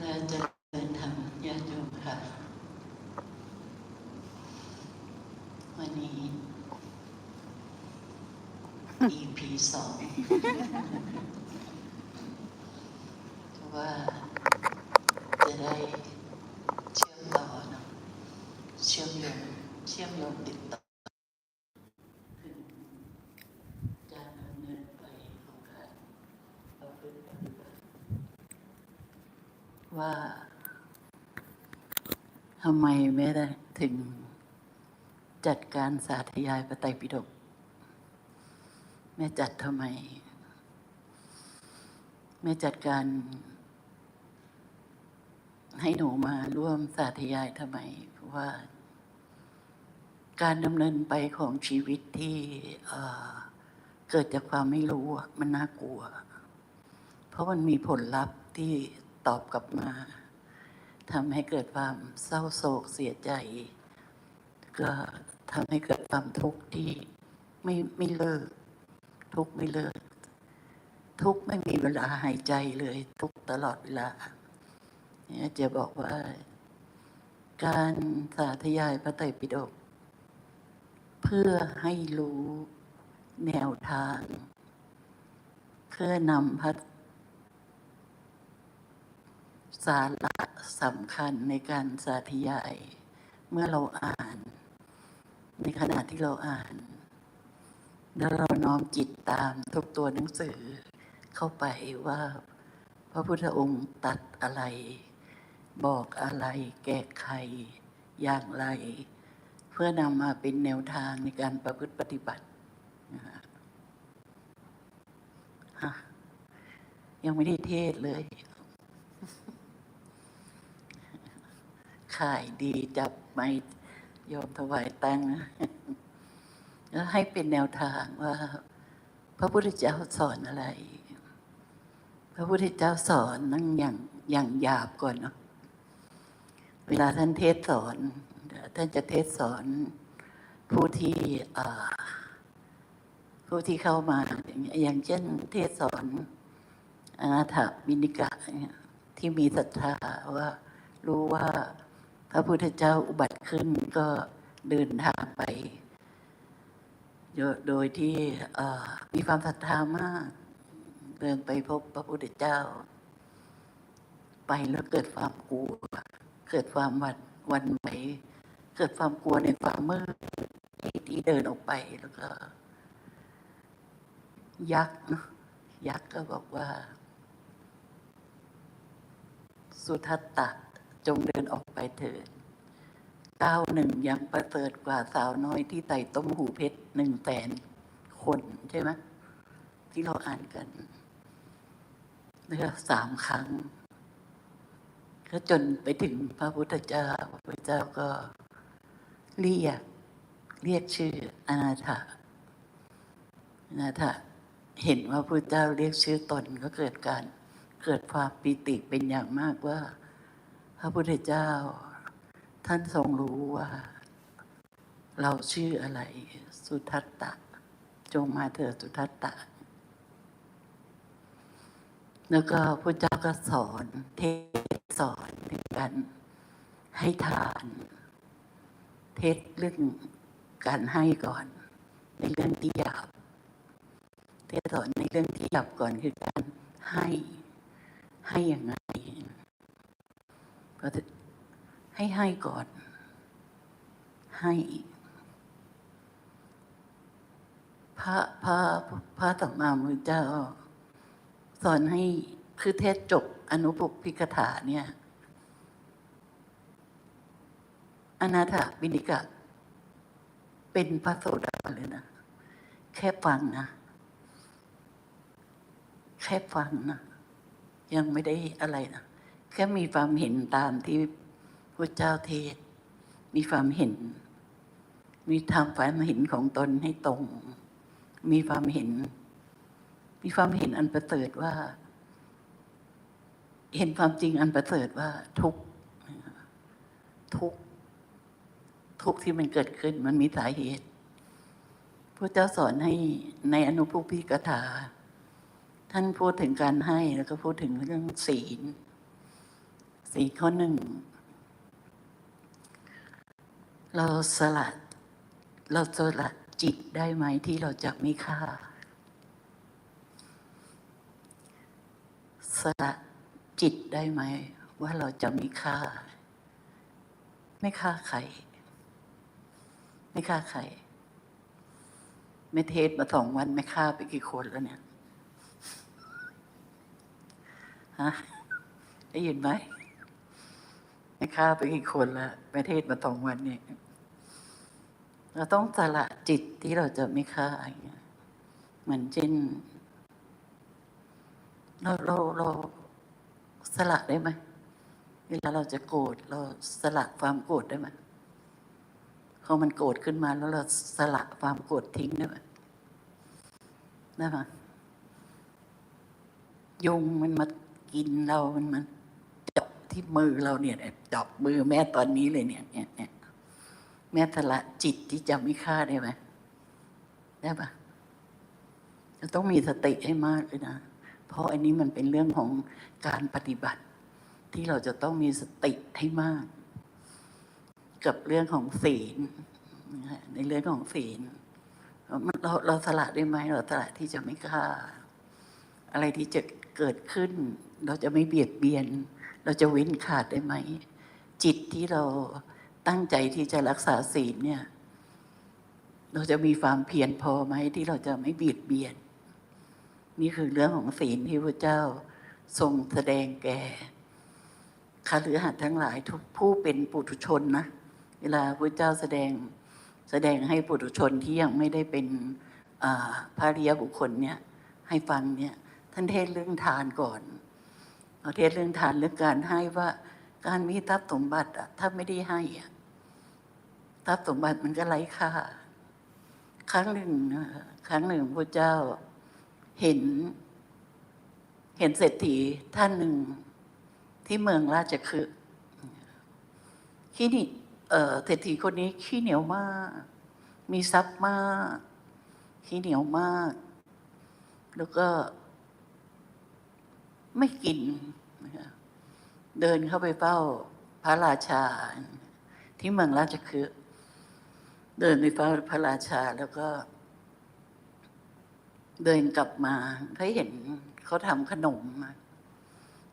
และเจะเดินทางญาติโยมค่ะ วันนี้ EP สองเพราะว่าจะได้เชื่อมต่อเนอะเชื่อมโยงเชื่อมโยงติดต่อถึงการดำเนินไปของการประพฤติปฏิบัติ ว่าทำไมไม่ได้ถึงจัดการสาธยายพระไตรปิฎกแม่จัดทำไม แม่จัดการ ให้หนูมาร่วมสาธยายทำไม เพราะว่า การดำเนินไปของชีวิตที่เเกิดจากความไม่รู้มันน่ากลัว เพราะมันมีผลลัพธ์ที่ ตอบกลับมาทำให้เกิดความเศร้าโศกเสียใจ ก็ทำให้เกิดความทุกข์ที่ไม่ไม่เลิก ทุกข์ไม่เลิก ทุกข์ไม่มีเวลาหายใจเลย ทุกข์ตลอดเวลาเนี่ยจะบอกว่า การสาธยายพระไตรปิฎกเพื่อให้รู้แนวทาง เพื่อนำพระ สาระสำคัญในการสาธยาย เมื่อเราอ่าน ในขณะที่เราอ่าน แล้วเราน้อมจิตตามทุกตัวหนังสือ เข้าไปว่า พระพุทธองค์ตัดอะไร บอกอะไรแก้ไขอย่างไร เพื่อนำมาเป็นแนวทางในการประพฤติปฏิบัตินะฮะยังไม่ได้เทศเลย ขายดีจับไม่ยอมถวายตังค์แล้วให้เป็นแนวทางว่า พระพุทธเจ้าสอนอะไร พระพุทธเจ้าสอนนั่งอย่างอย่างหยาบก่อนเนาะเวลาท่านเทศสอนท่านจะเทศสอนผู้ที่ผู้ที่เข้ามา อย่างเช่นเทศสอนอนาถบินิกะที่มีศรัทธาว่ารู้ว่า พระพุทธเจ้าอุบัติขึ้นก็เดินทางไป โดยที่มีความศรัทธามาก เดินไปพบพระพุทธเจ้า ไปแล้วเกิดความกลัว เกิดความหวั่นหวันไหวเกิดความกลัวในความมืดที่ที่เดินออกไปแล้วก็ ยักษ์เนอะยักษ์ก็บอกว่า สุทัตตะ จงเดินออกไปเถิดก้าวหนึ่งยังประเสริฐกว่าสาวน้อยที่ไต่ต้มหูเพชรหนึ่งแสนคนใช่ไหมที่เราอ่านกันเลือกสามครั้งก็จนไปถึงพระพุทธเจ้า พระพุทธเจ้าก็เรียก เรียกชื่ออนาถาอนาถาเห็นว่าพระพุทธเจ้าเรียกชื่อตนก็เกิดการเกิดความปิติเป็นอย่างมากว่า พระพุทธเจ้า ท่านทรงรู้ว่า เราชื่ออะไร สุทัตตะ จงมาเถิดสุทัตตะ แล้วก็พระเจ้าก็สอนเทศสอนในการให้ทาน เทศเรื่องการให้ก่อนในเรื่องที่หยาบเทศสอนในเรื่องที่หยาบก่อนคือการให้ให้อย่างไร ก็ให้ให้ก่อน ให้พระพระพระสัมมาสัมพุทธเจ้า สอนให้คือเทศจบอนุปกพิกถาเนี่ย อนาถบินิกะ เป็นพระโสดาบันเลยนะ แค่ฟังนะ แค่ฟังนะ ยังไม่ได้อะไรนะ แค่มีความเห็นตามที่พระเจ้าเทศ มีความเห็น มีทำความเห็นของตนให้ตรง มีความเห็น มีความเห็นอันประเสริฐว่า เห็นความจริงอันประเสริฐว่าทุกทุกทุกที่มันเกิดขึ้นมันมีสาเหตุพระเจ้าสอนให้ในอนุภูพิกถาท่านพูดถึงการให้แล้วก็พูดถึงเรื่องศีล สีข้อหนึ่ง เราสละเราสละจิตได้ไหมที่เราจะไม่ฆ่า สละจิตได้ไหม ว่าเราจะไม่ฆ่า ไม่ฆ่าใคร ไม่ฆ่าใคร ไม่เทศมาสองวันไม่ฆ่าไปกี่คนแล้วเนี่ย ฮะได้ยินไหม ไม่ฆ่าไปกี่คนล้วไม่เทศมาสองวันเนี่ยเราต้องสละจิตที่เราจะไม่ฆ่าอย่างเงี้ยเหมือนเช่นเราเราเราสละได้ไหมเวลาเราจะโกรธเราสละความโกรธได้ไหมพอมันโกรธขึ้นมาแล้วเราสละความโกรธทิ้งได้ไหมได้ไหมยุงมันมากินเรามันมัน ที่มือเราเนี่ยจาะมือแม่ตอนนี้เลยเนี่ยเนี่ยเนี่ยแม่สละจิตที่จะไม่ฆ่าได้ไหมได้ปะจะต้องมีสติให้มากเลยนะ เพราะอันนี้มันเป็นเรื่องของการปฏิบัติ ที่เราจะต้องมีสติให้มาก กับเรื่องของศีลในเรื่องของศีลเราเราเราสละได้ไหมเราสละที่จะไม่ฆ่า อะไรที่จะเกิดขึ้น เราจะไม่เบียดเบียน เราจะเว้นขาดได้ไหม จิตที่เราตั้งใจที่จะรักษาศีลเนี่ย เราจะมีความเพียรพอไหมที่เราจะไม่เบียดเบียน นี่คือเรื่องของศีลที่พระเจ้าทรงแสดงแก่คาลือหัดทั้งหลายทุกผู้เป็นปุถุชนนะเวลาพระเจ้าแสดงแสดงให้ปุถุชนที่ยังไม่ได้เป็นอ่าพระริยบุคคลเนี่ยให้ฟังเนี่ยท่านเทศเรื่องทานก่อน เอาเทศเรื่องทานเรื่องการให้ว่าการมีทรัพย์สมบัติอะถ้าไม่ได้ให้อะทรัพย์สมบัติมันก็ไร้ค่า ครั้งหนึ่งครั้งหนึ่งพระเจ้าเห็น เห็นเศรษฐีท่านหนึ่งที่เมืองราชคฤห์ขี้นี่เอ่เศรษฐีคนนี้ขี้เหนียวมาก มีทรัพย์มาก ขี้เหนียวมาก แล้วก็ไม่กิน เดินเข้าไปเฝ้าพระราชา ที่เมืองราชคฤห์เดินไปเฝ้าพระราชาแล้วก็ เดินกลับมาเขาเห็นเขาทำขนม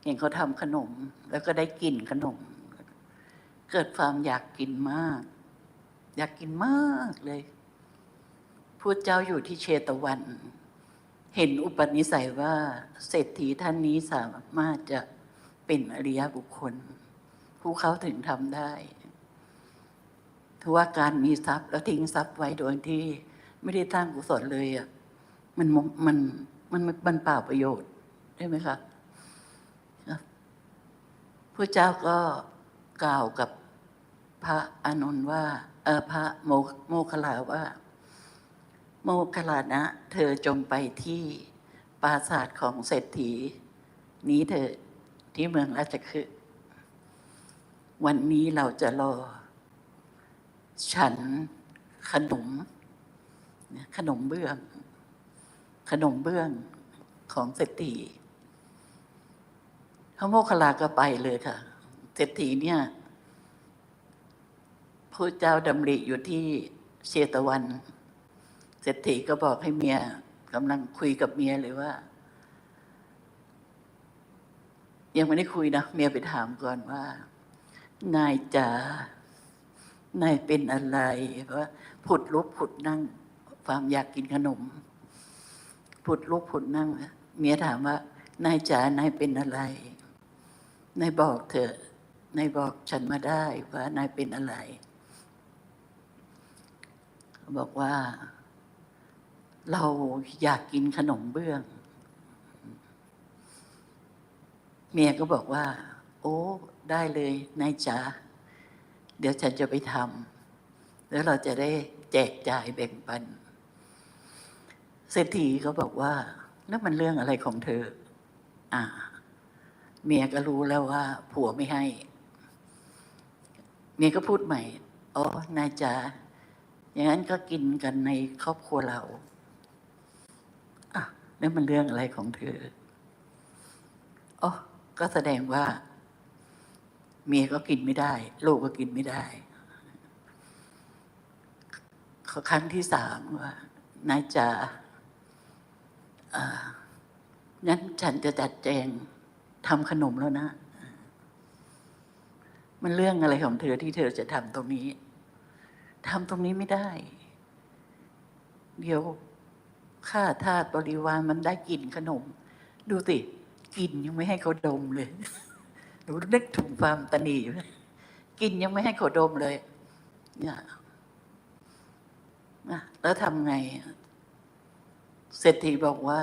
เห็นเขาทำขนม แล้วก็ได้กลิ่นขนม เกิดความอยากกินมาก อยากกินมากเลยพูดเจ้าอยู่ที่เชตวัน เห็นอุปนิสัยว่า เศรษฐีท่านนี้สามารถจะ เป็นอริยบุคคล ผู้เขาถึงทำได้ถือว่าการมีทรัพย์แล้วทิ้งทรัพย์ไว้โดยที่ไม่ได้สร้างกุศลเลยอะมันมันมันมันเปล่าประโยชน์ได้ไหมคะพระเจ้าก็กล่าวกับพระอานนท์ว่า เออพระโมโมคลาว่า โมคลลานะ เธอจงไปที่ปราสาทของเศรษฐี นี้เธอ ที่เมืองราชคฤห์วันนี้เราจะรอ ฉันขนม ขนมเบื้อง ขนมเบื้องของเศรษฐีพระโมคคัลลาก็ไปเลยค่ะ เศรษฐีเนี่ยพระเจ้าดำริอยู่ที่เชตวัน เศรษฐีก็บอกให้เมียกำลังคุยกับเมียเลยว่า ยังไม่ได้คุยนะเมียไปถามก่อนว่า นายจ๋านายเป็นอะไรเพราะว่าผุดลุกผุดนั่ง ความอยากกินขนม ผุดลุกผุดนั่ง เมียถามว่า นายจ๋านายเป็นอะไร นายบอกเถอะนายบอกฉันมาได้ว่านายเป็นอะไร บอกว่า เราอยากกินขนมเบื้อง เมียก็บอกว่า โอ้ ได้เลยนายจ๋าเดี๋ยวฉันจะไปทำแล้วเราจะได้แจกจ่ายแบ่งปันเศรษฐีก็บอกว่า แล้วมันเรื่องอะไรของเธอ อ่า เมียก็รู้แล้วว่า ผัวไม่ให้ เมียก็พูดใหม่อ๋อนายจ๋าอย่างนั้นก็กินกันในครอบครัวเราอะแล้วมันเรื่องอะไรของเธออ๋อ ก็แสดงว่า เมียก็กินไม่ได้ ลูกก็กินไม่ได้ครั้งที่สามว่านายจ๋าอ่างั้นฉันจะจัดแจงทำขนมแล้วนะ มันเรื่องอะไรของเธอที่เธอจะทำตรงนี้ทำตรงนี้ไม่ได้ เดี๋ยวข้าทาสบริวารมันได้กลิ่นขนม ดูสิ กินยังไม่ให้เขาดมเลยหนูนึกถึงความตนีอยู่กินยังไม่ให้เขาดมเลย เนี่ยแล้วทำไงเศรษฐีบอกว่า